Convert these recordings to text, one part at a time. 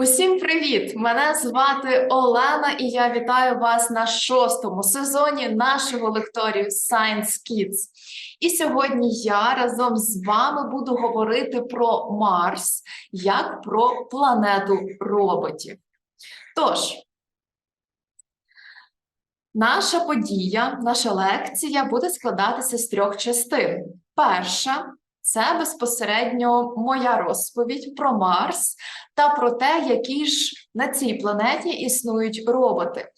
Усім привіт! Мене звати Олена, і я вітаю вас на шостому сезоні нашого лекторію Science Kids. І сьогодні я разом з вами буду говорити про Марс як про планету роботів. Тож, наша подія, наша лекція буде складатися з трьох частин. Перша це безпосередньо моя розповідь про Марс та про те, які ж на цій планеті існують роботи.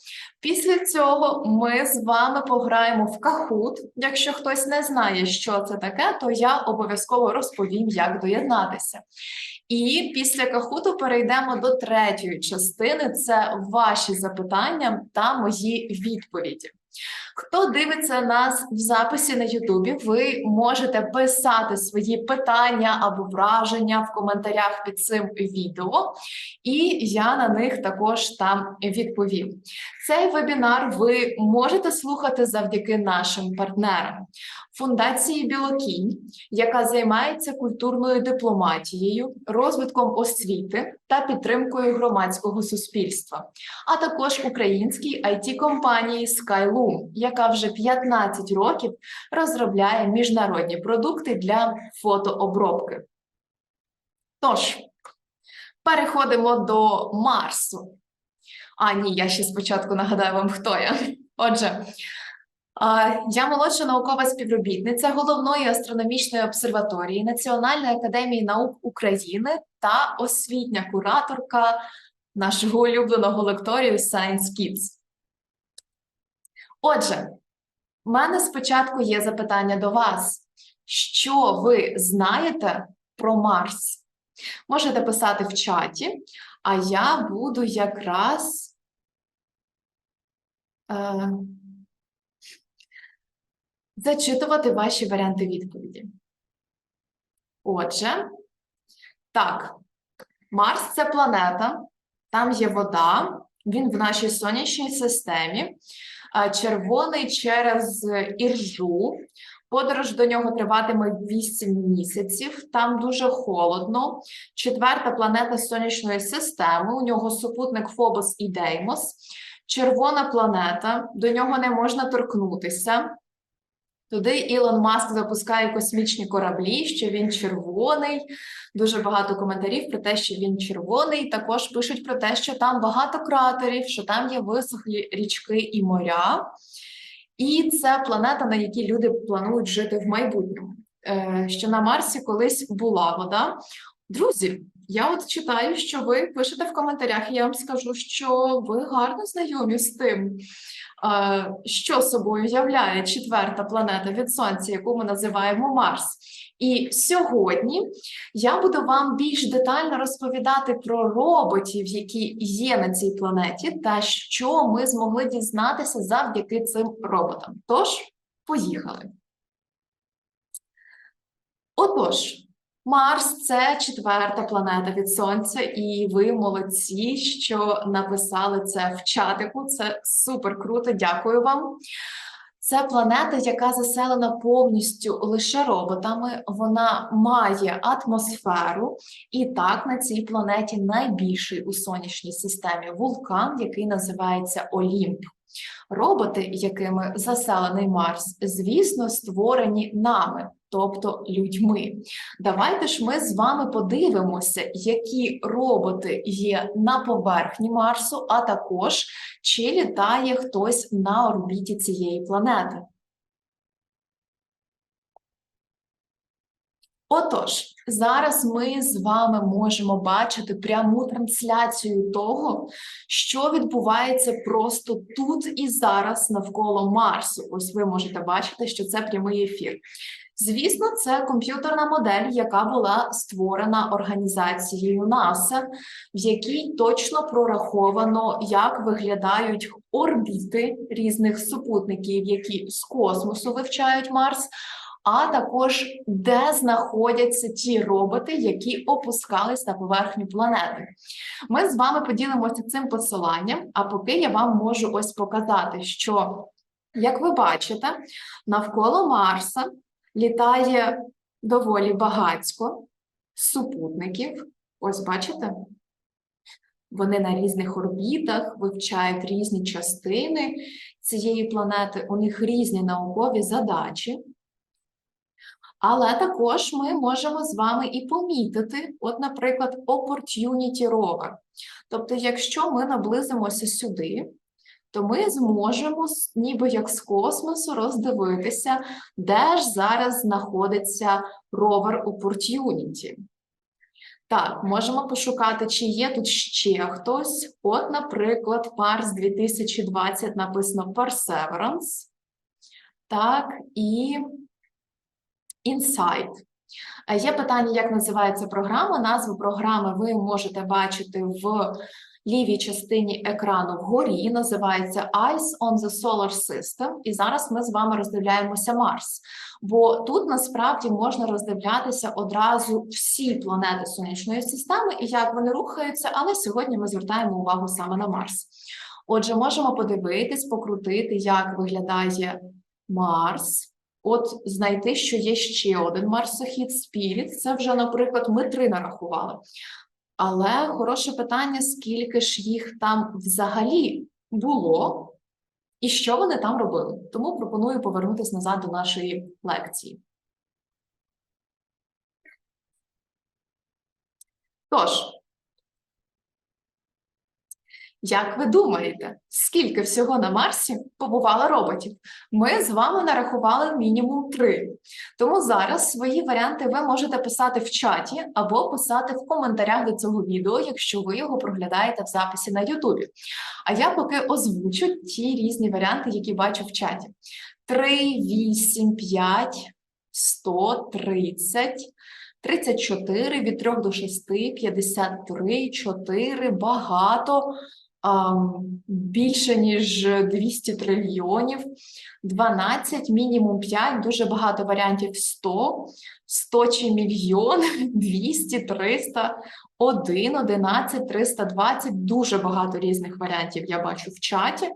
Після цього ми з вами пограємо в Кахут. Якщо хтось не знає, що це таке, то я обов'язково розповім, як доєднатися. І після Кахуту перейдемо до третьої частини: це ваші запитання та мої відповіді. Хто дивиться нас в записі на Ютубі, ви можете писати свої питання або враження в коментарях під цим відео, і я на них також там відповім. Цей вебінар ви можете слухати завдяки нашим партнерам. Фундації Білокінь, яка займається культурною дипломатією, розвитком освіти та підтримкою громадського суспільства, а також українській it компанії Skyloom, яка вже 15 років розробляє міжнародні продукти для фотообробки. Тож, переходимо до Марсу. А, ні, я ще спочатку нагадаю вам, хто я. Отже, я молодша наукова співробітниця головної астрономічної обсерваторії Національної академії наук України та освітня кураторка нашого улюбленого лекторію Science Kids. Отже, в мене спочатку є запитання до вас. Що ви знаєте про Марс? Можете писати в чаті, а я буду якраз. Е, зачитувати ваші варіанти відповіді. Отже, так, Марс це планета, там є вода, він в нашій сонячній системі, червоний через іржу. Подорож до нього триватиме 8 місяців, там дуже холодно. Четверта планета сонячної системи. У нього супутник Фобос і Деймос. Червона планета, до нього не можна торкнутися. Туди Ілон Маск запускає космічні кораблі, що він червоний. Дуже багато коментарів про те, що він червоний. Також пишуть про те, що там багато кратерів, що там є висохлі річки і моря. І це планета, на якій люди планують жити в майбутньому. Е, що на Марсі колись була вода. Друзі, я от читаю, що ви пишете в коментарях, і я вам скажу, що ви гарно знайомі з тим, що собою являє четверта планета від Сонця, яку ми називаємо Марс. І сьогодні я буду вам більш детально розповідати про роботів, які є на цій планеті, та що ми змогли дізнатися завдяки цим роботам. Тож, поїхали. Отож. Марс це четверта планета від Сонця, і ви молодці, що написали це в чатику. Це супер круто. Дякую вам. Це планета, яка заселена повністю лише роботами. Вона має атмосферу, і так на цій планеті найбільший у сонячній системі вулкан, який називається Олімп. Роботи, якими заселений Марс, звісно, створені нами тобто людьми. Давайте ж ми з вами подивимося, які роботи є на поверхні Марсу, а також чи літає хтось на орбіті цієї планети. Отож, зараз ми з вами можемо бачити пряму трансляцію того, що відбувається просто тут і зараз навколо Марсу. Ось ви можете бачити, що це прямий ефір. Звісно, це комп'ютерна модель, яка була створена організацією НАСА, в якій точно прораховано, як виглядають орбіти різних супутників, які з космосу вивчають Марс. А також де знаходяться ті роботи, які опускались на поверхню планети. Ми з вами поділимося цим посиланням. А поки я вам можу ось показати, що, як ви бачите, навколо Марса літає доволі багатько супутників. Ось бачите? Вони на різних орбітах вивчають різні частини цієї планети, у них різні наукові задачі. Але також ми можемо з вами і помітити, от, наприклад, opportunity rover. Тобто, якщо ми наблизимося сюди, то ми зможемо, ніби як з космосу, роздивитися, де ж зараз знаходиться ровер Opportunity. Так, можемо пошукати, чи є тут ще хтось. От, наприклад, Парс 2020 написано Perseverance. Так, і Insight. Е, Є питання, як називається програма. Назву програми ви можете бачити в лівій частині екрану вгорі. Називається Eyes on the Solar System. І зараз ми з вами роздивляємося Марс. Бо тут насправді можна роздивлятися одразу всі планети сонячної системи і як вони рухаються, але сьогодні ми звертаємо увагу саме на Марс. Отже, можемо подивитись, покрутити, як виглядає Марс. От знайти, що є ще один марсохід Спіріт. Це вже, наприклад, ми три нарахували. Але хороше питання, скільки ж їх там взагалі було, і що вони там робили. Тому пропоную повернутися назад до нашої лекції. Тож, як ви думаєте, скільки всього на Марсі побувало роботів? Ми з вами нарахували мінімум три. Тому зараз свої варіанти ви можете писати в чаті або писати в коментарях до цього відео, якщо ви його проглядаєте в записі на Ютубі. А я поки озвучу ті різні варіанти, які бачу в чаті: 3, 8, 5, 100, 30, 34, від 3 до 6, 53, 4, багато, більше ніж 200 трильйонів, 12, мінімум 5, дуже багато варіантів 100, 100 чи мільйон, 200, 300, 1, 11, 320, дуже багато різних варіантів я бачу в чаті.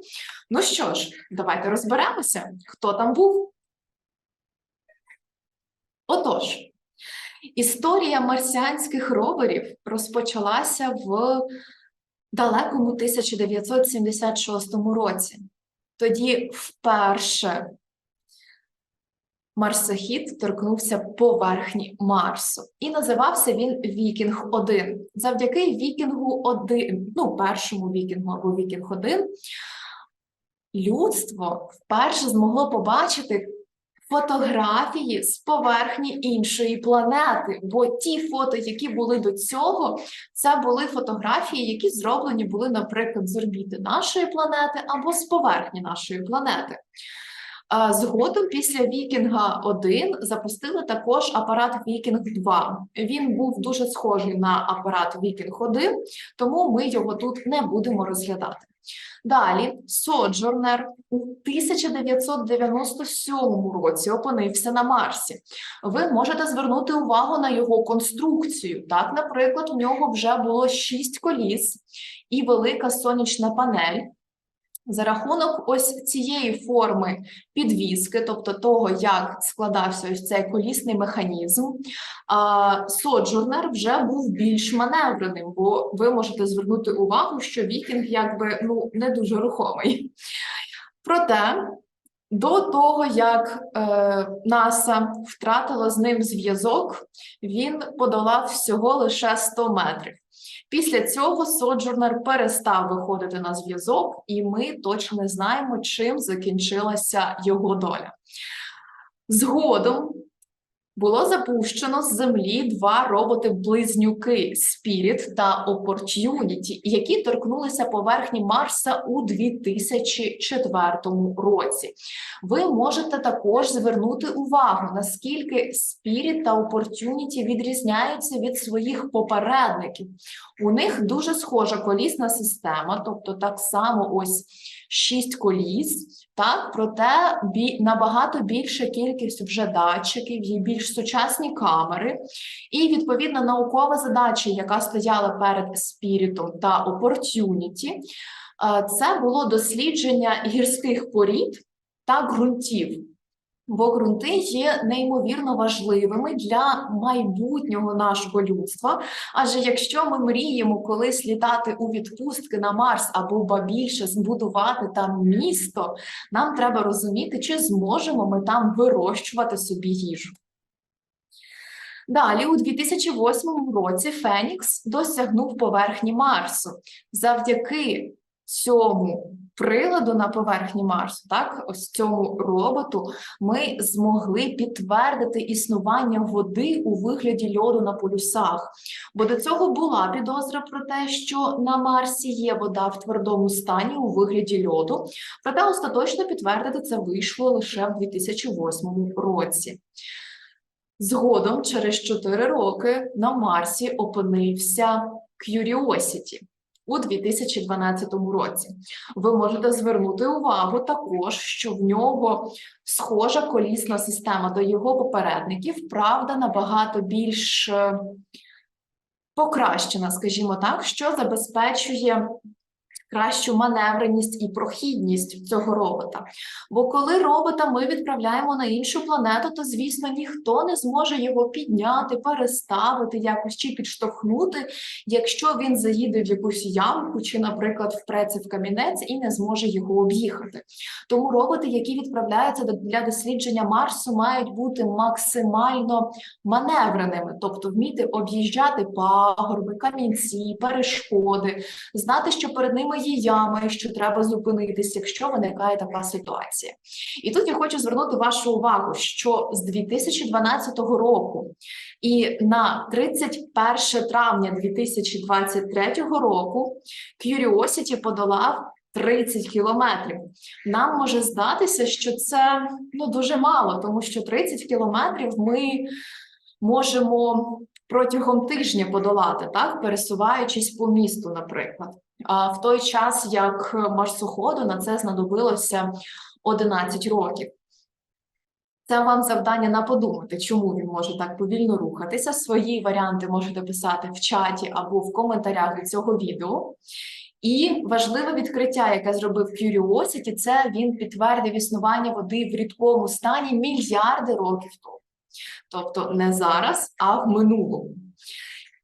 Ну що ж, давайте розберемося, хто там був. Отож, історія марсіанських роверів розпочалася в далекому 1976 році. Тоді вперше марсохід торкнувся поверхні Марсу, і називався він Вікінг 1 Завдяки Вікінгу 1 ну, першому Вікінгу або Вікінг 1 людство вперше змогло побачити фотографії з поверхні іншої планети. Бо ті фото, які були до цього, це були фотографії, які зроблені були, наприклад, з орбіти нашої планети або з поверхні нашої планети. Згодом після Вікінга 1 запустили також апарат Вікінг 2. Він був дуже схожий на апарат Вікінг 1, тому ми його тут не будемо розглядати. Далі Соджорнер у 1997 році опинився на Марсі. Ви можете звернути увагу на його конструкцію. Так, наприклад, у нього вже було шість коліс і велика сонячна панель. За рахунок ось цієї форми підвіски, тобто того, як складався ось цей колісний механізм, Соджурнер вже був більш маневреним, бо ви можете звернути увагу, що вікінг якби ну не дуже рухомий. Проте до того, як е, НАСА втратило з ним зв'язок, він подолав всього лише 100 метрів. Після цього Соджурнер перестав виходити на зв'язок, і ми точно не знаємо, чим закінчилася його доля. Згодом було запущено з землі два роботи-близнюки Spirit та Opportunity, які торкнулися поверхні Марса у 2004 році. Ви можете також звернути увагу, наскільки Spirit та Opportunity відрізняються від своїх попередників. У них дуже схожа колісна система, тобто так само ось шість коліс. Так, проте бі, набагато більша кількість вже датчиків, є більш сучасні камери, і відповідно наукова задача, яка стояла перед Спірітом та Opportunity, е, це було дослідження гірських порід та ґрунтів. Бо ґрунти є неймовірно важливими для майбутнього нашого людства. Адже якщо ми мріємо колись літати у відпустки на Марс або ба більше збудувати там місто, нам треба розуміти, чи зможемо ми там вирощувати собі їжу. Далі, у 2008 році Фенікс досягнув поверхні Марсу. Завдяки цьому приладу на поверхні Марсу, так, ось цьому роботу, ми змогли підтвердити існування води у вигляді льоду на полюсах. Бо до цього була підозра про те, що на Марсі є вода в твердому стані у вигляді льоду, проте остаточно підтвердити це вийшло лише в 2008 році. Згодом, через 4 роки, на Марсі опинився Curiosity у 2012 році. Ви можете звернути увагу також, що в нього схожа колісна система до його попередників, правда, набагато більш е, покращена, скажімо так, що забезпечує кращу маневреність і прохідність цього робота. Бо коли робота ми відправляємо на іншу планету, то звісно ніхто не зможе його підняти, переставити якось чи підштовхнути, якщо він заїде в якусь ямку, чи, наприклад, впреться в камінець і не зможе його об'їхати. Тому роботи, які відправляються для дослідження Марсу, мають бути максимально маневреними, тобто вміти об'їжджати пагорби, камінці, перешкоди, знати, що перед ними є ями, що треба зупинитися, якщо виникає така ситуація. І тут я хочу звернути вашу увагу, що з 2012 року і на 31 травня 2023 року Curiosity подолав 30 кілометрів. Нам може здатися, що це ну дуже мало, тому що 30 кілометрів ми можемо протягом тижня подолати, так пересуваючись по місту, наприклад. В той час як марсоходу на це знадобилося 11 років. Це вам завдання на подумати, чому він може так повільно рухатися. Свої варіанти можете писати в чаті або в коментарях до цього відео. І важливе відкриття, яке зробив Curiosity, це він підтвердив існування води в рідкому стані мільярди років тому. Тобто не зараз, а в минулому.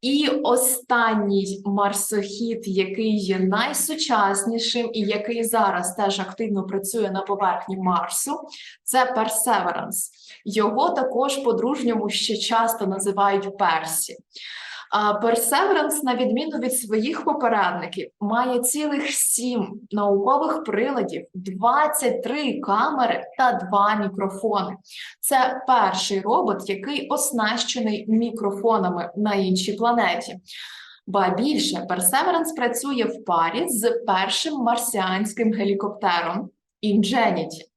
І останній марсохід, який є найсучаснішим і який зараз теж активно працює на поверхні Марсу, це Perseverance. Його також по-дружньому ще часто називають Персі. Perseverance, на відміну від своїх попередників, має цілих сім наукових приладів, 23 камери та два мікрофони. Це перший робот, який оснащений мікрофонами на іншій планеті. Ба більше Perseverance працює в парі з першим марсіанським гелікоптером Ingenuity.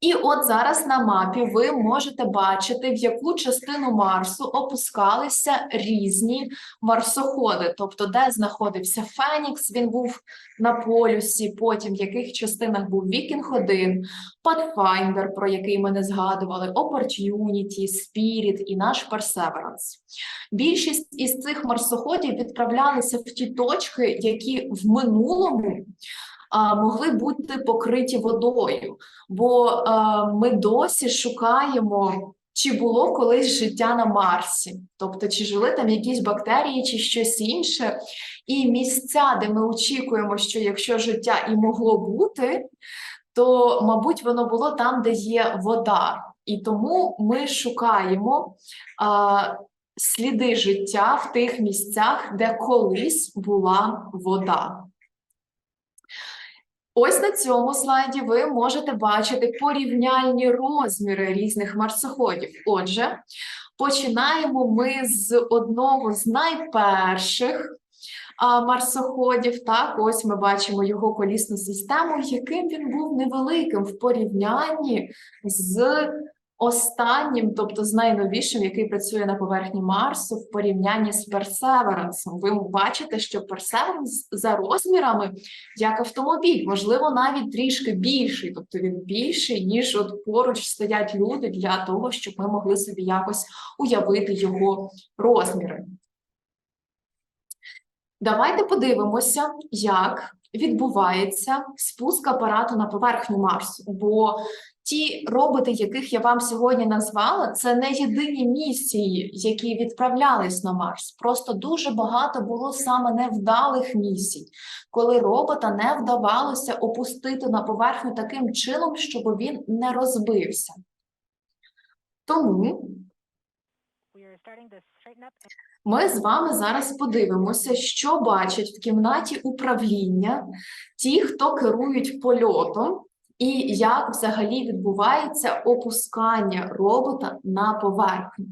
І от зараз на мапі ви можете бачити, в яку частину Марсу опускалися різні марсоходи, тобто, де знаходився Фенікс, він був на полюсі, потім в яких частинах був Вікінг 1, Pathfinder, про який ми не згадували, Opportunity, Spirit і наш Perseverance. Більшість із цих марсоходів відправлялися в ті точки, які в минулому могли бути покриті водою, бо ми досі шукаємо. Чи було колись життя на Марсі, тобто чи жили там якісь бактерії, чи щось інше, і місця, де ми очікуємо, що якщо життя і могло бути, то, мабуть, воно було там, де є вода. І тому ми шукаємо а, сліди життя в тих місцях, де колись була вода. Ось на цьому слайді ви можете бачити порівняльні розміри різних марсоходів. Отже, починаємо ми з одного з найперших марсоходів. Так, ось ми бачимо його колісну систему, яким він був невеликим в порівнянні з останнім, тобто з найновішим, який працює на поверхні Марсу, в порівнянні з Персеверансом. Ви бачите, що Персеверанс за розмірами як автомобіль, можливо, навіть трішки більший, тобто він більший, ніж от поруч стоять люди для того, щоб ми могли собі якось уявити його розміри. Давайте подивимося, як відбувається спуск апарату на поверхню Марсу. бо ті роботи, яких я вам сьогодні назвала, це не єдині місії, які відправлялись на Марс. Просто дуже багато було саме невдалих місій, коли робота не вдавалося опустити на поверхню таким чином, щоб він не розбився. Тому ми з вами зараз подивимося, що бачать в кімнаті управління ті, хто керують польотом, і як взагалі відбувається опускання робота на поверхню.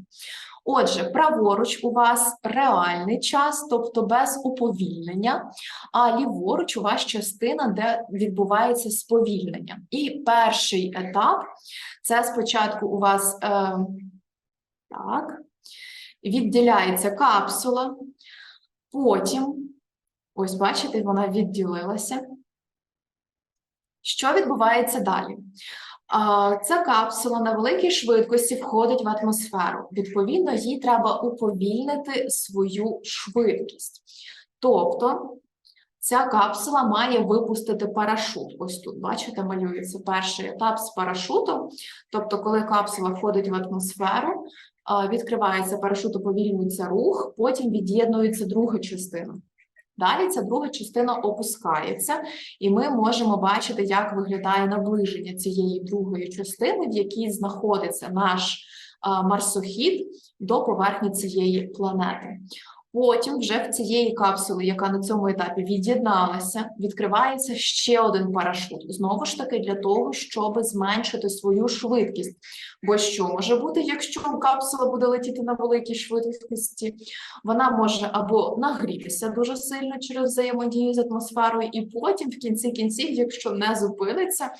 Отже, праворуч у вас реальний час, тобто без уповільнення, а ліворуч у вас частина, де відбувається сповільнення. І перший етап це спочатку у вас е, так відділяється капсула, потім, ось бачите, вона відділилася. Що відбувається далі? Ця капсула на великій швидкості входить в атмосферу. Відповідно, їй треба уповільнити свою швидкість. Тобто, ця капсула має випустити парашут. Ось тут, бачите, малюється перший етап з парашутом. Тобто, коли капсула входить в атмосферу, відкривається парашут, уповільнюється рух, потім від'єднується друга частина. Далі ця друга частина опускається, і ми можемо бачити, як виглядає наближення цієї другої частини, в якій знаходиться наш марсохід до поверхні цієї планети. Потім, вже в цієї капсули, яка на цьому етапі від'єдналася, відкривається ще один парашут. Знову ж таки, для того, щоб зменшити свою швидкість. Бо що може бути, якщо капсула буде летіти на великій швидкості? Вона може або нагрітися дуже сильно через взаємодію з атмосферою, і потім, в кінці кінців, якщо не зупиниться,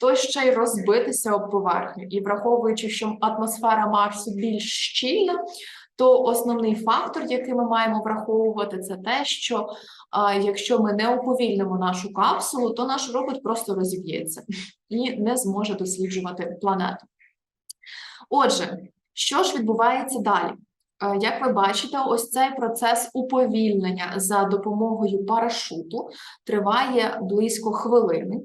то ще й розбитися об поверхню. І враховуючи, що атмосфера Марсу більш щільна, то основний фактор, який ми маємо враховувати, це те, що якщо ми не уповільнимо нашу капсулу, то наш робот просто розіб'ється і не зможе досліджувати планету. Отже, що ж відбувається далі? Як ви бачите, ось цей процес уповільнення за допомогою парашуту триває близько хвилини.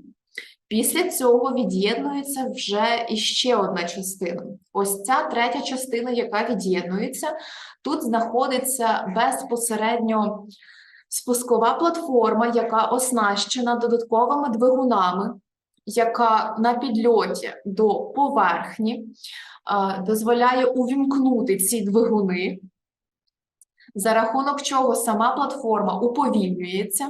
Після цього від'єднується вже іще одна частина. Ось ця третя частина, яка від'єднується, тут знаходиться безпосередньо спускова платформа, яка оснащена додатковими двигунами, яка на підльоті до поверхні дозволяє увімкнути ці двигуни, за рахунок чого сама платформа уповільнюється.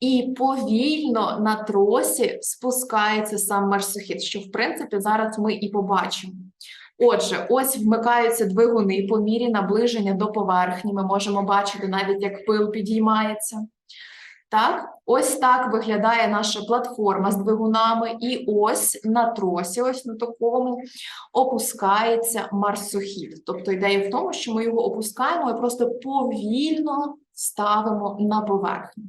І повільно на тросі спускається сам марсохід, що в принципі зараз ми і побачимо. Отже, ось вмикаються двигуни по мірі наближення до поверхні. Ми можемо бачити навіть, як пил підіймається. Так, ось так виглядає наша платформа з двигунами, і ось на тросі, ось на такому, опускається марсохід. Тобто ідея в тому, що ми його опускаємо і просто повільно ставимо на поверхню.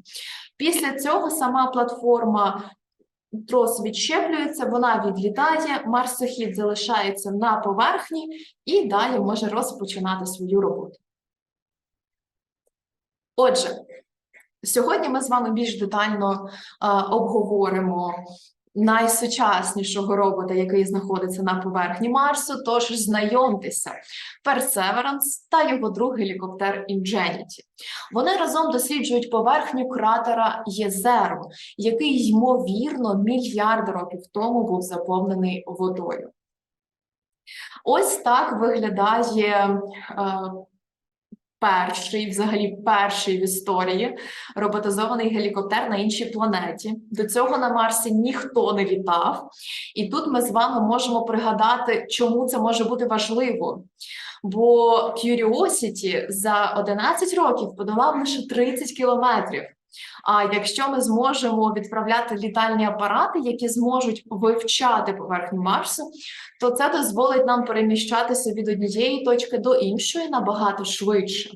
Після цього сама платформа трос відщеплюється, вона відлітає, марсохід залишається на поверхні і далі може розпочинати свою роботу. Отже, сьогодні ми з вами більш детально обговоримо найсучаснішого робота, який знаходиться на поверхні Марсу. Тож знайомтеся, Perseverance та його другий гелікоптер Ingenuity. Вони разом досліджують поверхню кратера Єзеру, який, ймовірно, мільярди років тому був заповнений водою. Ось так виглядає е, перший, взагалі перший в історії роботизований гелікоптер на іншій планеті. До цього на Марсі ніхто не літав. І тут ми з вами можемо пригадати, чому це може бути важливо. Бо Curiosity за 11 років подолав лише 30 кілометрів. А якщо ми зможемо відправляти літальні апарати, які зможуть вивчати поверхню Марсу, то це дозволить нам переміщатися від однієї точки до іншої набагато швидше.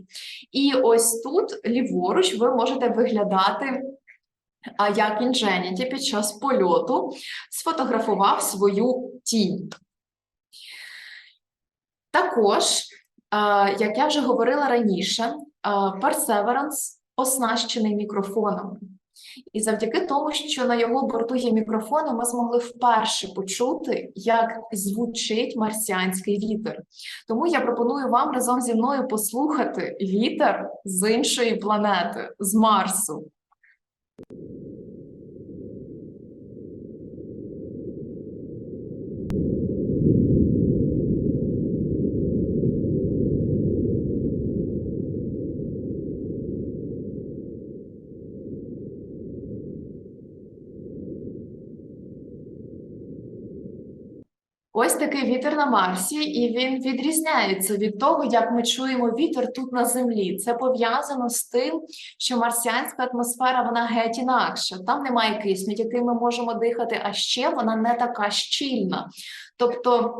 І ось тут ліворуч ви можете виглядати. Як Ingenuity під час польоту сфотографував свою тінь. Також, як я вже говорила раніше, Perseverance оснащений мікрофоном. І завдяки тому, що на його борту є мікрофони, ми змогли вперше почути, як звучить марсіанський вітер. Тому я пропоную вам разом зі мною послухати вітер з іншої планети, з Марсу. Ось такий вітер на Марсі, і він відрізняється від того, як ми чуємо вітер тут на землі. Це пов'язано з тим, що марсіанська атмосфера вона геть інакша. Там немає кисню, яким ми можемо дихати, а ще вона не така щільна. Тобто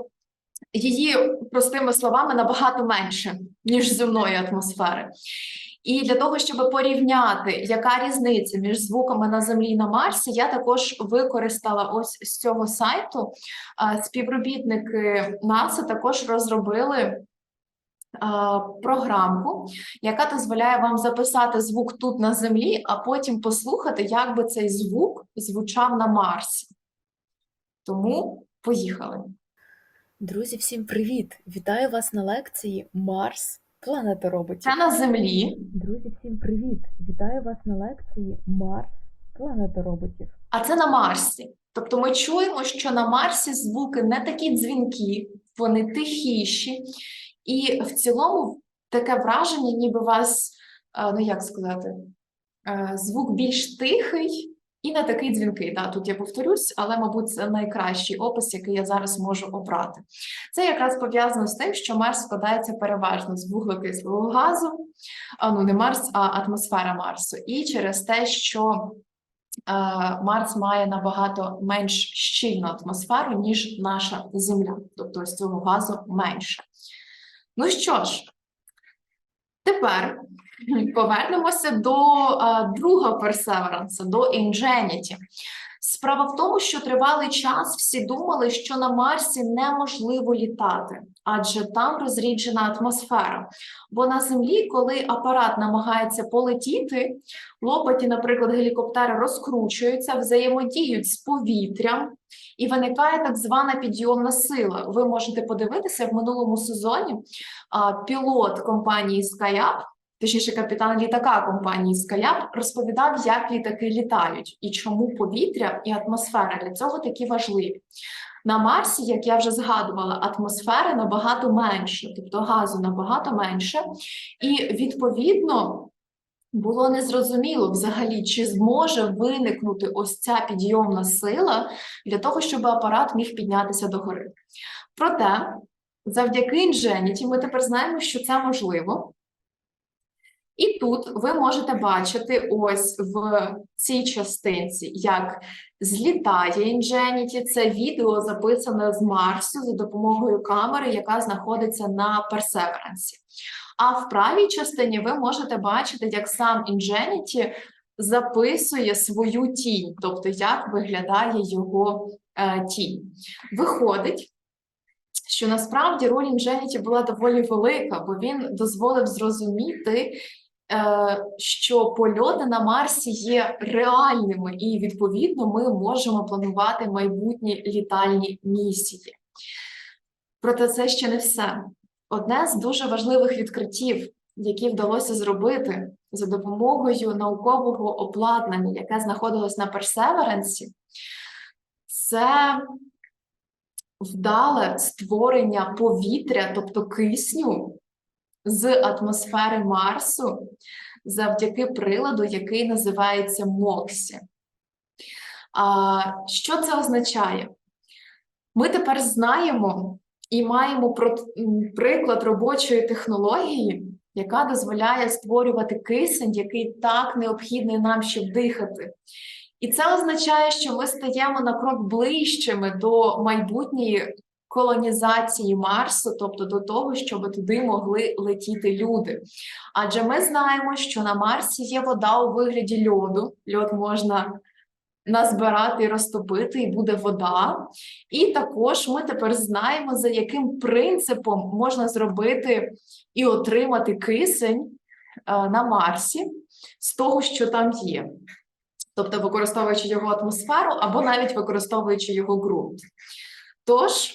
її, простими словами, набагато менше, ніж земної атмосфери. І для того, щоб порівняти, яка різниця між звуками на землі і на Марсі, я також використала ось з цього сайту. Співробітники НАСА також розробили програмку, яка дозволяє вам записати звук тут на землі, а потім послухати, як би цей звук звучав на Марсі. Тому поїхали. Друзі, всім привіт! Вітаю вас на лекції Марс Планета роботів. Це на землі, Друзі, всім привіт! Вітаю вас на лекції Марс Планета роботів. а це на Марсі. Тобто ми чуємо, що на Марсі звуки не такі дзвінкі, вони тихіші, і в цілому таке враження, ніби вас, е, ну як сказати, е, звук більш тихий і не такий дзвінкий. Да, тут я повторюсь, але, мабуть, це найкращий опис, який я зараз можу обрати. Це якраз пов'язано з тим, що Марс складається переважно з вуглекислого газу, а ну не Марс, а атмосфера Марсу. І через те, що е, Марс має набагато менш щільну атмосферу, ніж наша Земля. Тобто ось цього газу менше. Ну що ж, тепер повернемося до е, другого персеверанса, до Ingenuity. Справа в тому, що тривалий час всі думали, що на Марсі неможливо літати, адже там розріджена атмосфера. Бо на Землі, коли апарат намагається полетіти, лопаті, наприклад, гелікоптери розкручуються, взаємодіють з повітрям, і виникає так звана підйомна сила. Ви можете подивитися в минулому сезоні. а, Пілот компанії SkyUp, точніше, капітан літака компанії SkyUp, розповідав, як літаки літають і чому повітря і атмосфера для цього такі важливі. На Марсі, як я вже згадувала, атмосфери набагато менше, тобто газу набагато менше, і відповідно було незрозуміло взагалі, чи зможе виникнути ось ця підйомна сила для того, щоб апарат міг піднятися догори. Проте, завдяки Ingenuity ми тепер знаємо, що це можливо. І тут ви можете бачити ось в цій частинці, як злітає Ingenuity. Це відео записане з Марсу за допомогою камери, яка знаходиться на Персеверансі. А в правій частині ви можете бачити, як сам Ingenuity записує свою тінь, тобто як виглядає його е, тінь. Виходить, що насправді роль Ingenuity була доволі велика, бо він дозволив зрозуміти, що польоти на Марсі є реальними, і відповідно ми можемо планувати майбутні літальні місії. Проте це ще не все. Одне з дуже важливих відкриттів, які вдалося зробити за допомогою наукового обладнання, яке знаходилось на Персеверансі, це вдале створення повітря, тобто кисню з атмосфери Марсу завдяки приладу, який називається МОКСі. А, що це означає? Ми тепер знаємо і маємо приклад робочої технології, яка дозволяє створювати кисень, який так необхідний нам, щоб дихати. І це означає, що ми стаємо на крок ближчими до майбутньої колонізації Марсу, тобто до того, щоб туди могли летіти люди. Адже ми знаємо, що на Марсі є вода у вигляді льоду. Льод можна назбирати і розтопити, і буде вода. І також ми тепер знаємо, за яким принципом можна зробити і отримати кисень е, на Марсі з того, що там є. тобто використовуючи його атмосферу або навіть використовуючи його ґрунт. Тож,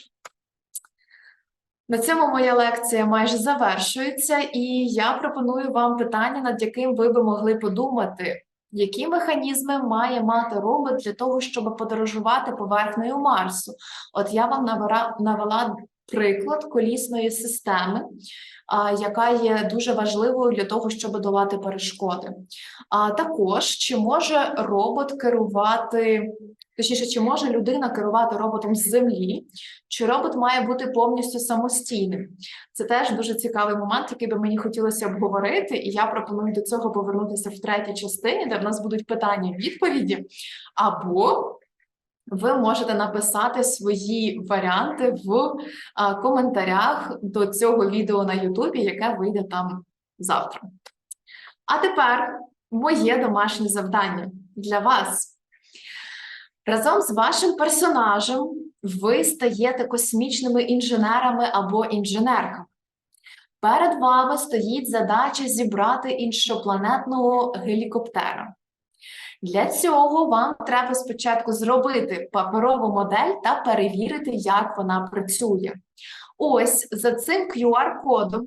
на цьому моя лекція майже завершується, і я пропоную вам питання, над яким ви би могли подумати, які механізми має мати робот для того, щоб подорожувати поверхнею Марсу. От я вам навела, приклад колісної системи, яка є дуже важливою для того, щоб долати перешкоди. А також чи може робот керувати, точніше, чи може людина керувати роботом з землі, чи робот має бути повністю самостійним? Це теж дуже цікавий момент, який би мені хотілося обговорити, і я пропоную до цього повернутися в третій частині, де в нас будуть питання відповіді, або ви можете написати свої варіанти в коментарях до цього відео на Ютубі, яке вийде там завтра. А тепер моє домашнє завдання для вас. Разом з вашим персонажем ви стаєте космічними інженерами або інженерками. Перед вами стоїть задача зібрати іншопланетного гелікоптера. Для цього вам треба спочатку зробити паперову модель та перевірити, як вона працює. Ось за цим QR-кодом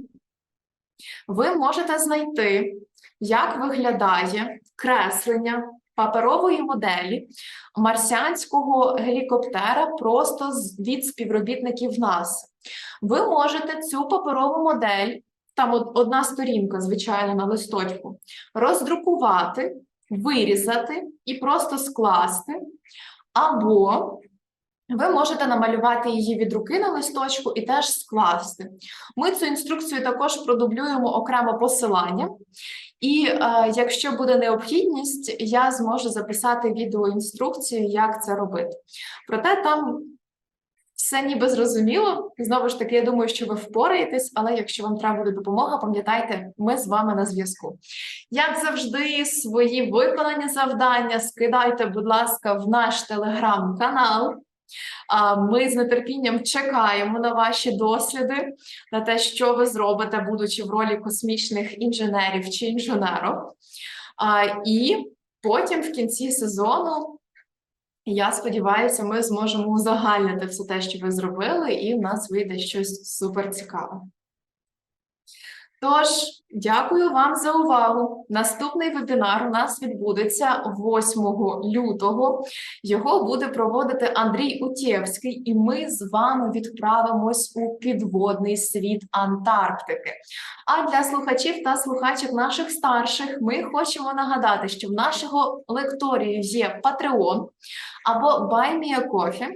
ви можете знайти, як виглядає креслення паперової моделі марсіанського гелікоптера просто від співробітників НАСА. Ви можете цю паперову модель, там одна сторінка, звичайно, на листочку, роздрукувати, вирізати і просто скласти, або ви можете намалювати її від руки на листочку і теж скласти. Ми цю інструкцію також продублюємо окремо посилання. І е, якщо буде необхідність, я зможу записати відеоінструкцію, як це робити. Проте там все ніби зрозуміло. Знову ж таки, я думаю, що ви впораєтесь, але якщо вам треба буде допомога, пам'ятайте, ми з вами на зв'язку. Як завжди, свої виконані завдання скидайте, будь ласка, в наш телеграм-канал. Ми з нетерпінням чекаємо на ваші досліди, на те, що ви зробите, будучи в ролі космічних інженерів чи інженерок. І потім в кінці сезону, я сподіваюся, ми зможемо узагальнити все те, що ви зробили, і в нас вийде щось супер цікаве. Тож, дякую вам за увагу. Наступний вебінар у нас відбудеться 8 лютого. Його буде проводити Андрій Утєвський, і ми з вами відправимось у підводний світ Антарктики. А для слухачів та слухачок наших старших ми хочемо нагадати, що в нашого лекторію є Patreon або BuyMeACoffee,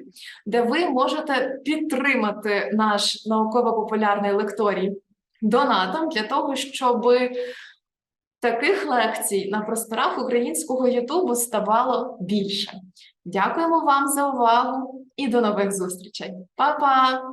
де ви можете підтримати наш науково-популярний лекторій донатом для того, щоб таких лекцій на просторах українського Ютубу ставало більше. Дякуємо вам за увагу і до нових зустрічей. Па-па!